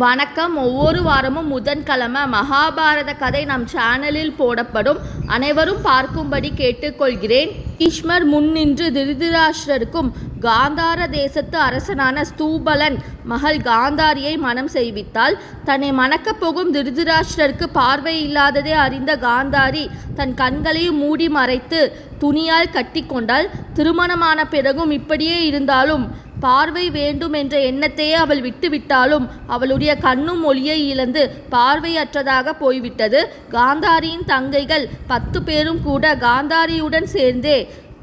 வணக்கம். ஒவ்வொரு வாரமும் புதன்கிழமை மகாபாரத கதை நம் சேனலில் போடப்படும். அனைவரும் பார்க்கும்படி கேட்டுக்கொள்கிறேன். ஈஸ்மர் முன்னின்று திருதிராஷ்டருக்கும் காந்தார தேசத்து அரசனான ஸ்தூபலன் மகள் காந்தாரியை மனம் செய்வித்தாள். தன்னை மணக்கப் போகும் திருதிராஷ்டருக்கு பார்வை இல்லாததே அறிந்த காந்தாரி தன் கண்களையும் மூடி மறைத்து துணியால் கட்டிக்கொண்டாள். திருமணமான பிறகும் இப்படியே இருந்தாலும் பார்வை வேண்டும் என்ற எண்ணத்தையே அவள் விட்டுவிட்டாலும் அவளுடைய கண்ணும் ஒளியை இழந்து பார்வையற்றதாக போய்விட்டது. காந்தாரியின் தங்கைகள் பத்து பேரும் கூட காந்தாரியுடன் சேர்ந்தே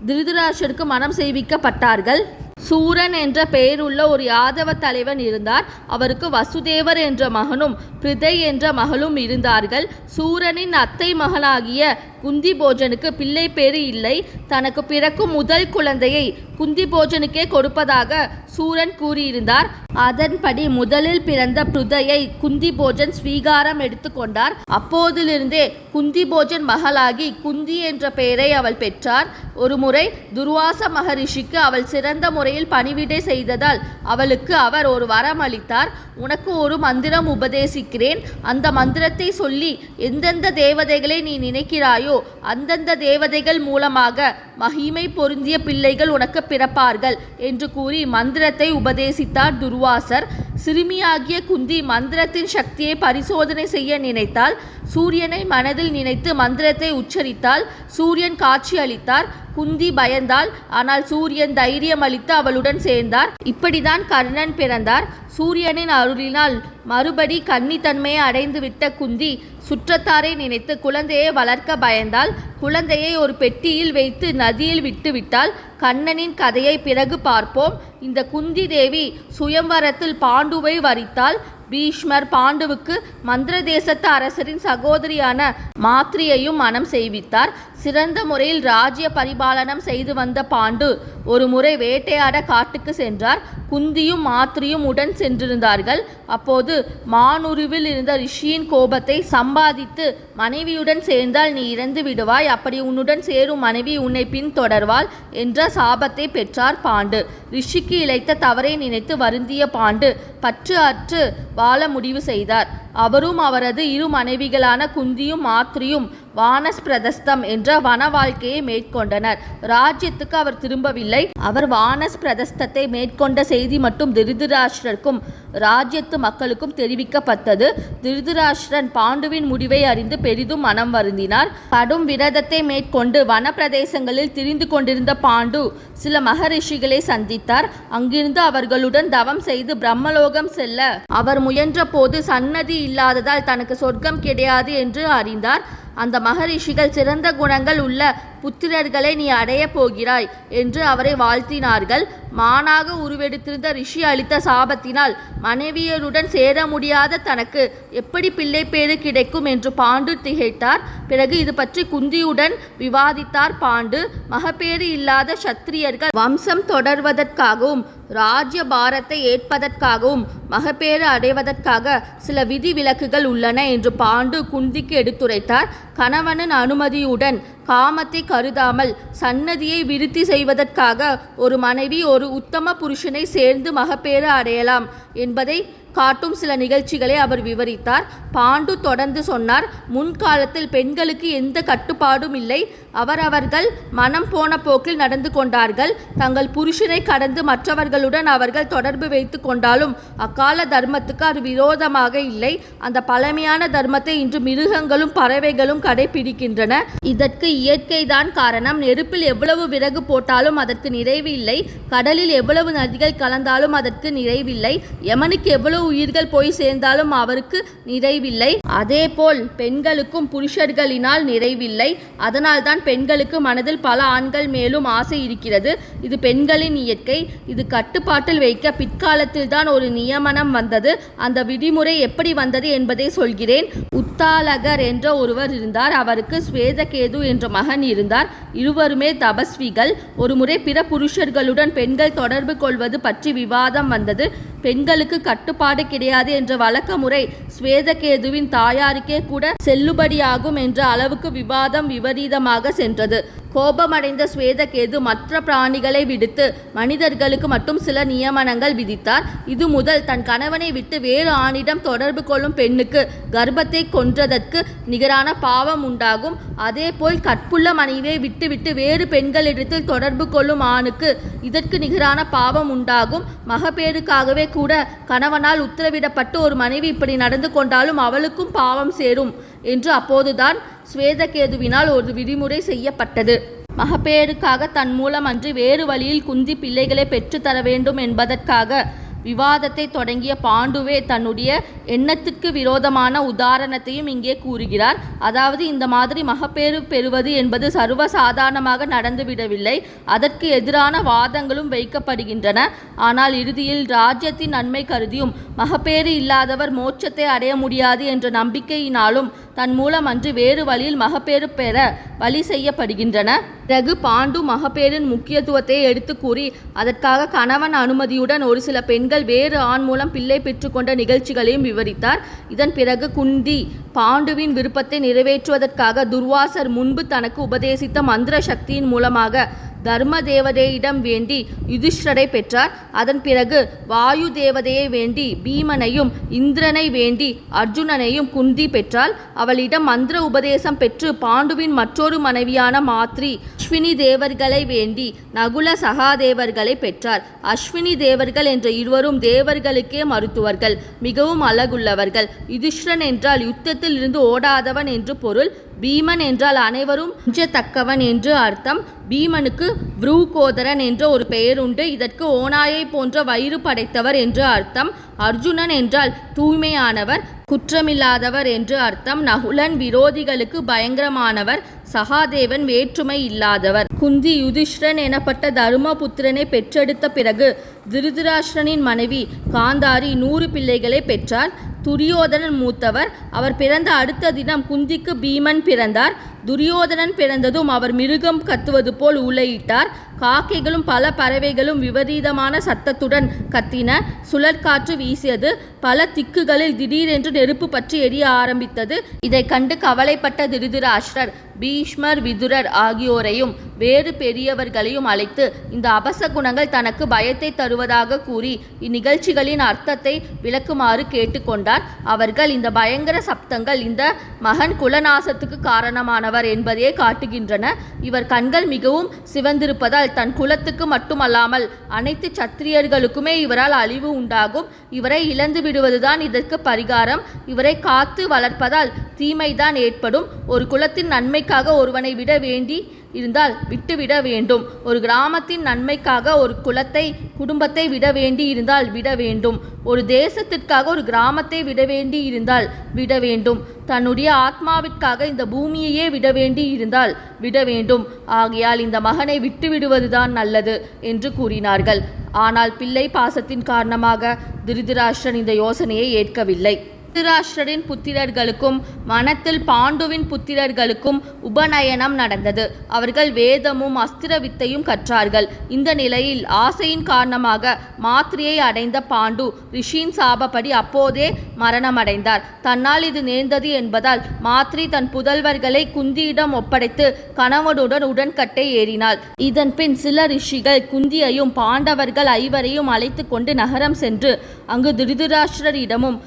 திருதராஷருக்கு மனம் செய்விக்கப்பட்டார்கள் சூரன் என்ற பெயருள்ள ஒரு யாதவ தலைவன் இருந்தார். அவருக்கு வசுதேவர் என்ற மகனும் பிரிதை என்ற மகளும் இருந்தார்கள். சூரனின் அத்தை மகனாகிய குந்தி போஜனுக்கு பிள்ளை பேறு இல்லை. தனக்கு பிறக்கும் முதல் குழந்தையை குந்தி போஜனுக்கே கொடுப்பதாக சூரன் கூறியிருந்தார். அதன்படி முதலில் பிறந்த பிருதையை குந்தி போஜன் ஸ்வீகாரம் எடுத்துக்கொண்டார் அப்போதிலிருந்தே குந்தி போஜன் மகளாகி குந்தி என்ற பெயரை அவள் பெற்றார். ஒரு முறை துர்வாச மகரிஷிக்கு அவள் சிறந்த முறையில் பணிவிடை செய்ததால் அவளுக்கு அவர் ஒரு வரம் அளித்தார். உனக்கு ஒரு மந்திரம் உபதேசிக்கிறேன். அந்த மந்திரத்தை சொல்லி எந்தெந்த தேவதைகளை நீ நினைக்கிறாயோ அந்தந்த தேவதைகள் மூலமாக மகிமை பொருந்திய பிள்ளைகள் உனக்கு பிறப்பார்கள் என்று கூறி மந்திரத்தை உபதேசித்தார் துர்வாசர். சிறுமியாகிய குந்தி மந்திரத்தின் சக்தியை பரிசோதனை செய்ய நினைத்தால் சூரியனை மனதில் நினைத்து மந்திரத்தை உச்சரித்தால் சூரியன் காட்சி அளித்தார் குந்தி பயந்தாள் ஆனால் சூரியன் தைரியம் அளித்து அவளுடன் சேர்ந்தார். இப்படிதான் கர்ணன் பிறந்தார். சூரியனின் அருளினால் மறுபடி கன்னித்தன்மையை அடைந்துவிட்ட குந்தி சுற்றத்தாரை நினைத்து குழந்தையை வளர்க்க பயந்தால் குழந்தையை ஒரு பெட்டியில் வைத்து நதியில் விட்டுவிட்டால் கண்ணனின் கதையை பிறகு பார்ப்போம். இந்த குந்தி தேவி சுயம்வரத்தில் பாண்டுவை வரித்தால் பீஷ்மர் பாண்டுவுக்கு மந்திர தேசத்து அரசரின் சகோதரியான மாத்ரியையும் மனம் செய்வித்தார். சிறந்த முறையில் ராஜ்ய பரிபாலனம் செய்து வந்த பாண்டு ஒரு முறை வேட்டையாட காட்டுக்கு சென்றார். குந்தியும் மாத்ரியும் உடன் சென்றிருந்தார்கள். அப்போது மானுருவில் இருந்த ரிஷியின் கோபத்தை சம்பாதித்து மனைவியுடன் சேர்ந்தால் நீ இறந்து விடுவாய். அப்படி உன்னுடன் சேரும் மனைவி உன்னை பின்தொடர்வாள் என்ற சாபத்தை பெற்றார் பாண்டு. ரிஷிக்கு இழைத்த தவறை நினைத்து வருந்திய பாண்டு பற்று அற்று வாழ முடிவு செய்தார். அவரும் அவரது இரு மனைவிகளான குந்தியும் மாத்ரியும் வானஸ்பிரதஸ்தம் என்ற வன வாழ்க்கையை மேற்கொண்டனர். ராஜ்யத்துக்கு அவர் திரும்பவில்லை. அவர் வானஸ்பிரதஸ்தத்தை மேற்கொண்ட செய்தி மட்டும் திருதராஷ்டருக்கும் ராஜ்யத்து மக்களுக்கும் தெரிவிக்கப்பட்டது. திருதராஷ்டிரன் பாண்டுவின் முடிவை அறிந்து பெரிதும் மனம் வருந்தினார். கடும் விரதத்தை மேற்கொண்டு வன பிரதேசங்களில் திரிந்து கொண்டிருந்த பாண்டு சில மகரிஷிகளை சந்தித்தார். அங்கிருந்து அவர்களுடன் தவம் செய்து பிரம்மலோகம் செல்ல அவர் முயன்ற போது சன்னதி இல்லாததால் தனக்கு சொர்க்கம் கிடையாது என்று அறிந்தார். அந்த மகரிஷிகள் சிறந்த குணங்கள் உள்ள புத்திரர்களை நீ அடையப் போகிறாய் என்று அவரை வாழ்த்தினார்கள். மானாக உருவெடுத்திருந்த ரிஷி அளித்த சாபத்தினால் மனைவியருடன் சேர முடியாத தனக்கு எப்படி பிள்ளை பேறு கிடைக்கும் என்று பாண்டு திகைத்தார். பிறகு இது பற்றி குந்தியுடன் விவாதித்தார் பாண்டு. மகப்பேறு இல்லாத சத்திரியர்கள் வம்சம் தொடர்வதற்காகவும் ராஜ்ய பாரத்தை ஏற்பதற்காகவும் மகப்பேறு அடைவதற்காக சில விதி விலக்குகள் உள்ளன என்று பாண்டு குந்திக்கு எடுத்துரைத்தார். கணவனின் அனுமதியுடன் காமத்தை கருதாமல் சன்னதியை விருத்தி செய்வதற்காக ஒரு மனைவி ஒரு உத்தம புருஷனை சேர்ந்து மகப்பேறு அடையலாம் என்பதை காட்டும் சில நிகழ்ச்சிகளை அவர் விவரித்தார். பாண்டு தொடர்ந்து சொன்னார் முன்காலத்தில் பெண்களுக்கு எந்த கட்டுப்பாடும் இல்லை. அவரவர்கள் மனம் போன போக்கில் நடந்து கொண்டார்கள். தங்கள் புருஷனை கடந்து மற்றவர்களுடன் அவர்கள் தொடர்பு வைத்து கொண்டாலும் அக்கால தர்மத்துக்கு அது விரோதமாக இல்லை. அந்த பழமையான தர்மத்தை இன்று மிருகங்களும் பறவைகளும் கடைபிடிக்கின்றன. இதற்கு இயற்கைதான் காரணம். நெருப்பில் எவ்வளவு விறகு போட்டாலும் அதற்கு நிறைவு இல்லை கடலில் எவ்வளவு நதிகள் கலந்தாலும் அதற்கு நிறைவில்லை. யமனுக்கு எவ்வளவு உயிர்கள் போய் சேர்ந்தாலும் அவருக்கு நிறைவில்லை. அதேபோல் பெண்களுக்கும் புருஷர்களினால் நிறைவில்லை. அதனால்தான் பெண்களுக்கு மனதில் பல ஆண்கள் மேலும் ஆசை இருக்கிறது. இது பெண்களின் இயற்கை. இது கட்டுப்பாட்டில் வைக்க பிற்காலத்தில் தான் ஒரு நியமனம் வந்தது. அந்த விதிமுறை எப்படி வந்தது என்பதை சொல்கிறேன். உத்தாலகர் என்ற ஒருவர் இருந்தார். அவருக்கு ஸ்வேதகேது என்ற மகன் இருந்தார். இருவருமே தபஸ்விகள். ஒருமுறை பிற புருஷர்களுடன் பெண்கள் தொடர்பு கொள்வது பற்றி விவாதம் வந்தது. பெண்களுக்கு கட்டுப்பாடு கிடையாது என்ற வழக்க முறை ஸ்வேதகேதுவின் தாயாருக்கே கூட செல்லுபடியாகும் என்ற அளவுக்கு விவாதம் விபரீதமாக சென்றது. கோபமடைந்த ஸ்வேதகேது மற்ற பிராணிகளை விடுத்து மனிதர்களுக்கு மட்டும் சில நியமனங்கள் விதித்தார். இது முதல் தன் கணவனை விட்டு வேறு ஆணிடம் தொடர்பு கொள்ளும் பெண்ணுக்கு கர்ப்பத்தை கொன்றதற்கு நிகரான பாவம் உண்டாகும். அதேபோல் கற்புள்ள மனைவியை விட்டுவிட்டு வேறு பெண்களிடத்தில் தொடர்பு கொள்ளும் ஆணுக்கு இதற்கு நிகரான பாவம் உண்டாகும். மகப்பேறுக்காகவே கூட கணவனால் உத்தரவிடப்பட்டு ஒரு மனைவி இப்படி நடந்து கொண்டாலும் அவளுக்கும் பாவம் சேரும் என்று அப்போதுதான் ஸ்வேதகேதுவினால் ஒரு விதிமுறை செய்யப்பட்டது. மகப்பேறுக்காக தன் மூலம் வேறு வழியில் குந்தி பிள்ளைகளை பெற்றுத்தர வேண்டும் என்பதற்காக விவாதத்தை தொடங்கிய பாண்டுவே தன்னுடைய எண்ணத்துக்கு விரோதமான உதாரணத்தையும் இங்கே கூறுகிறார். அதாவது இந்த மாதிரி மகப்பேறு பெறுவது என்பது சர்வசாதாரணமாக நடந்துவிடவில்லை. அதற்கு எதிரான வாதங்களும் வைக்கப்படுகின்றன. ஆனால் இறுதியில் ராஜ்யத்தின் நன்மை கருதியும் மகப்பேறு இல்லாதவர் மோட்சத்தை அடைய முடியாது என்ற நம்பிக்கையினாலும் தன் மூலம் அன்று வேறு வழியில் மகப்பேறு பெற வழி செய்யப்படுகின்றன. பிறகு பாண்டு மகப்பேரின் முக்கியத்துவத்தை எடுத்து கூறி அதற்காக கணவன் அனுமதியுடன் ஒரு சில பெண்கள் வேறு ஆண் மூலம் பிள்ளை பெற்றுக்கொண்ட நிகழ்ச்சிகளையும் விவரித்தார். இதன் பிறகு குந்தி பாண்டுவின் விருப்பத்தை நிறைவேற்றுவதற்காக துர்வாசர் முன்பு தனக்கு உபதேசித்த மந்திர சக்தியின் மூலமாக தர்ம தேவதையிடம் வேண்டி யுதிஷ்டரை பெற்றார். அதன் பிறகு வாயு தேவதையை வேண்டி பீமனையும் இந்திரனை வேண்டி அர்ஜுனனையும் குந்தி பெற்றாள். அவளிடம் மந்திர உபதேசம் பெற்று பாண்டுவின் மற்றொரு மனைவியான மாத்ரி அஸ்வினி தேவர்களை வேண்டி நகுல சகாதேவர்களை பெற்றார். அஸ்வினி தேவர்கள் என்ற இருவரும் தேவர்களுக்கே மருத்துவர்கள் மிகவும் அழகுள்ளவர்கள். யுதிஷ்டன் என்றால் யுத்தத்தில் இருந்து ஓடாதவன் என்று பொருள். பீமன் என்றால் அனைவரும் தக்கவன் என்று அர்த்தம். பீமனுக்கு வ்ரூகோதரன் என்ற ஒரு பெயர் உண்டு இதற்கு ஓநாயை போன்ற வயிறு படைத்தவர் என்று அர்த்தம். அர்ஜுனன் என்றால் தூய்மையானவர். குற்றமில்லாதவர் என்று அர்த்தம். நகுலன் விரோதிகளுக்கு பயங்கரமானவர். சகாதேவன் வேற்றுமை இல்லாதவர். குந்தி யுதிஷ்டன் எனப்பட்ட தருமபுத்திரனை பெற்றெடுத்த பிறகு திருதராஷ்டிரனின் மனைவி காந்தாரி நூறு பிள்ளைகளை பெற்றார் துரியோதனன் மூத்தவர். அவர் பிறந்த அடுத்த தினம் குந்திக்கு பீமன் பிறந்தார். துரியோதனன் பிறந்ததும் அவர் மிருகம் கத்துவது போல் உலையிட்டார். காக்கைகளும் பல பறவைகளும் விபரீதமான சத்தத்துடன் கத்தின. சுழற்காற்று வீசியது. பல திக்குகளில் திடீரென்று நெருப்பு பற்றி எரிய ஆரம்பித்தது. இதை கண்டு கவலைப்பட்ட திருதிராஷ்டர் பீஷ்மர் விதுரர் ஆகியோரையும் வேறு பெரியவர்களையும் அழைத்து இந்த அபச குணங்கள் தனக்கு பயத்தை தருவதாக கூறி இந்நிகழ்ச்சிகளின் அர்த்தத்தை விளக்குமாறு கேட்டுக்கொண்டார். அவர்கள் இந்த பயங்கர சப்தங்கள் இந்த மகன் குலநாசத்துக்கு காரணமானவர் என்பதையே காட்டுகின்றன. இவர் கண்கள் மிகவும் சிவந்திருப்பதால் தன் குலத்துக்கு மட்டுமல்லாமல் அனைத்து சத்திரியர்களுக்குமே இவரால் அழிவு உண்டாகும். இவரை இழந்து விடுவதுதான் இதற்கு பரிகாரம். இவரை காத்து வளர்ப்பதால் தீமைதான் ஏற்படும். ஒரு குலத்தின் நன்மை நன்மைக்காக ஒருவனை விட வேண்டி இருந்தால் விட்டுவிட வேண்டும். ஒரு கிராமத்தின் நன்மைக்காக ஒரு குலத்தை குடும்பத்தை விட வேண்டி இருந்தால் விட வேண்டும். ஒரு தேசத்திற்காக ஒரு கிராமத்தை விட வேண்டி இருந்தால் விட வேண்டும். தன்னுடைய ஆத்மாவிற்காக இந்த பூமியையே விட வேண்டி இருந்தால் விட வேண்டும். ஆகையால் இந்த மகனை விட்டுவிடுவதுதான் நல்லது என்று கூறினார்கள். ஆனால் பிள்ளை பாசத்தின் காரணமாக திருதராஷ்டிரன் இந்த யோசனையை ஏற்கவில்லை. திருதராஷ்டிரரின் புத்திரர்களுக்கும் வனத்தில் பாண்டுவின் புத்திரர்களுக்கும் உபநயனம் நடந்தது. அவர்கள் வேதமும் அஸ்திர வித்தையும் கற்றார்கள். இந்த நிலையில் ஆசையின் காரணமாக மாத்திரையை அடைந்த பாண்டு ரிஷியின் சாபப்படி அப்போதே மரணமடைந்தார். தன்னால் இது நேர்ந்தது என்பதால் மாத்ரி தன் புதல்வர்களை குந்தியிடம் ஒப்படைத்து கணவனுடன் உடன்கட்டை ஏறினாள். இதன் பின் சில ரிஷிகள் குந்தியையும் பாண்டவர்கள் ஐவரையும் அழைத்து கொண்டு நகரம் சென்று அங்கு திருதராஷ்டிரரிடமும்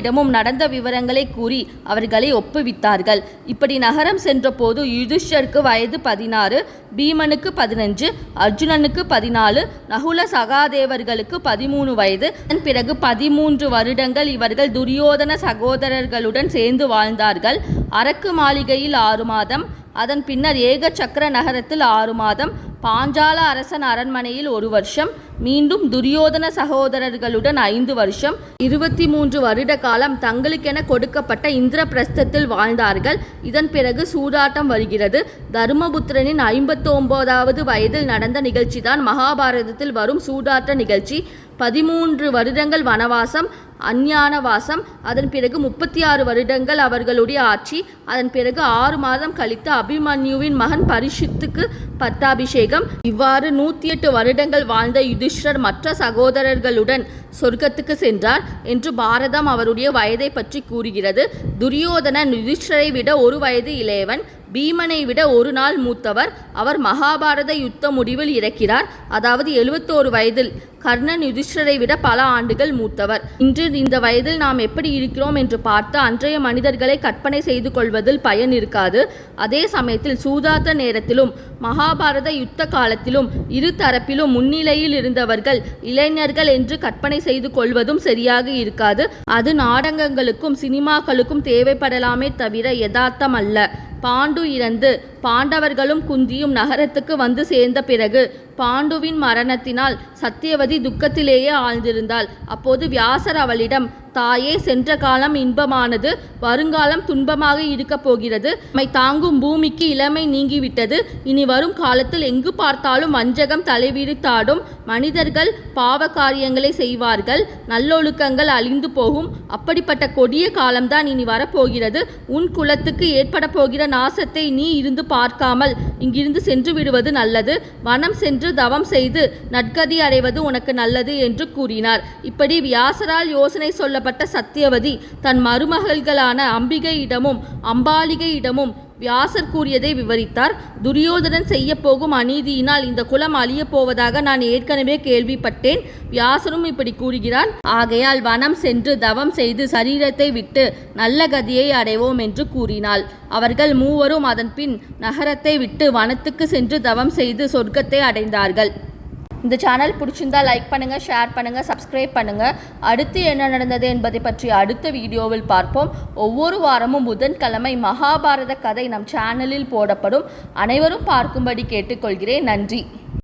பீஷ்மரிடமும் நடந்த விவரங்களை கூறி அவர்களை ஒப்புவித்தார்கள். இப்படி நகரம் சென்றபோது யுதிஷ்டருக்கு வயது பதினாறு பீமனுக்கு பதினஞ்சு அர்ஜுனனுக்கு பதினாலு நகுல சகாதேவர்களுக்கு பதிமூணு வயது அதன் பிறகு பதிமூன்று வருடங்கள் இவர்கள் துரியோதன சகோதரர்களுடன் சேர்ந்து வாழ்ந்தார்கள். அரக்கு மாளிகையில் ஆறு மாதம் அதன் பின்னர் ஏக சக்கர நகரத்தில் ஆறு மாதம் பாஞ்சால அரசன் அரண்மனையில் ஒரு வருஷம் மீண்டும் துரியோதன சகோதரர்களுடன் ஐந்து வருஷம் இருபத்தி மூன்று வருட காலம் தங்களுக்கென கொடுக்கப்பட்ட இந்திரபிரஸ்தத்தில் வாழ்ந்தார்கள். இதன் பிறகு சூதாட்டம் வருகிறது. தருமபுத்திரனின் ஐம்பத்தி ஒன்பதாவது வயதில் நடந்த நிகழ்ச்சிதான் மகாபாரதத்தில் வரும் சூதாட்ட நிகழ்ச்சி. பதிமூன்று வருடங்கள் வனவாசம் அஞ்ஞானவாசம் அதன் பிறகு முப்பத்தி ஆறு வருடங்கள் அவர்களுடைய ஆட்சி அதன் பிறகு ஆறு மாதம் கழித்து அபிமன்யுவின் மகன் பரிஷித்துக்கு பட்டாபிஷேகம். இவ்வாறு நூற்றி எட்டு வருடங்கள் வாழ்ந்த யுதிஷ்டர் மற்ற சகோதரர்களுடன் சொர்க்கத்துக்கு சென்றார் என்று பாரதம் அவருடைய வயதை பற்றி கூறுகிறது. துரியோதனன் யுதிஷ்டரை விட ஒரு வயது இளையவன். பீமனை விட ஒரு நாள் மூத்தவர். அவர் மகாபாரத யுத்த முடிவில் இறக்கிறார். அதாவது எழுபத்தோரு வயதில் கர்ணன் யுதிஷ்டரை விட பல ஆண்டுகள் மூத்தவர். இன்று இந்த வயதில் நாம் எப்படி இருக்கிறோம் என்று பார்த்து அன்றைய மனிதர்களை கற்பனை செய்து கொள்வதில் பயன் இருக்காது. அதே சமயத்தில் சூதாட்ட நேரத்திலும் மகாபாரத யுத்த காலத்திலும் இரு தரப்பிலும் முன்னிலையில் இருந்தவர்கள் இளைஞர்கள் என்று கற்பனை செய்து கொள்வதும் சரியாக இருக்காது. அது நாடகங்களுக்கும் சினிமாக்களுக்கும் தேவைப்படலாமே தவிர யதார்த்தம் அல்ல பாண்டு இறந்து பாண்டவர்களும் குந்தியும் நகரத்துக்கு வந்து சேர்ந்த பிறகு பாண்டுவின் மரணத்தினால் சத்தியவதி துக்கத்திலேயே ஆழ்ந்திருந்தாள். அப்போது வியாசர் அவளிடம் தாயே சென்ற காலம் இன்பமானது வருங்காலம் துன்பமாக இருக்கப் போகிறது. நம்மை தாங்கும் பூமிக்கு இளமை நீங்கிவிட்டது. இனி வரும் காலத்தில் எங்கு பார்த்தாலும் வஞ்சகம் தலைவிரித்தாடும் மனிதர்கள் பாவ காரியங்களை செய்வார்கள். நல்லொழுக்கங்கள் அழிந்து போகும். அப்படிப்பட்ட கொடிய காலம்தான் இனி வரப்போகிறது. உன் குலத்துக்கு ஏற்பட போகிற நாசத்தை நீ இருந்து பார்க்காமல் இங்கிருந்து சென்று விடுவது நல்லது. வனம் சென்று தவம் செய்து நற்கதி அடைவது உனக்கு நல்லது என்று கூறினார். இப்படி வியாசரால் யோசனை சொல்ல சொல்லப்பட்ட சத்தியவதி தன் மருமகள்களான அம்பிகையிடமும் அம்பாலிகையிடமும் வியாசர் கூறியதை விவரித்தார். துரியோதனன் செய்ய போகும் அநீதியினால் இந்த குலம் அழியப் போவதாக நான் ஏற்கனவே கேள்விப்பட்டேன். வியாசரும் இப்படி கூறுகிறார். ஆகையால் வனம் சென்று தவம் செய்து சரீரத்தை விட்டு நல்ல கதியை அடைவோம் என்று கூறினாள். அவர்கள் மூவரும் அதன் பின் நகரத்தை விட்டு வனத்துக்கு சென்று தவம் செய்து சொர்க்கத்தை அடைந்தார்கள். இந்த சேனல் பிடிச்சிருந்தா லைக் பண்ணுங்கள் ஷேர் பண்ணுங்கள் சப்ஸ்கிரைப் பண்ணுங்கள் அடுத்து என்ன நடந்தது என்பதை பற்றி அடுத்த வீடியோவில் பார்ப்போம். ஒவ்வொரு வாரமும் புதன்கிழமை மகாபாரத கதை நம் சேனலில் போடப்படும். அனைவரும் பார்க்கும்படி கேட்டுக்கொள்கிறேன். நன்றி.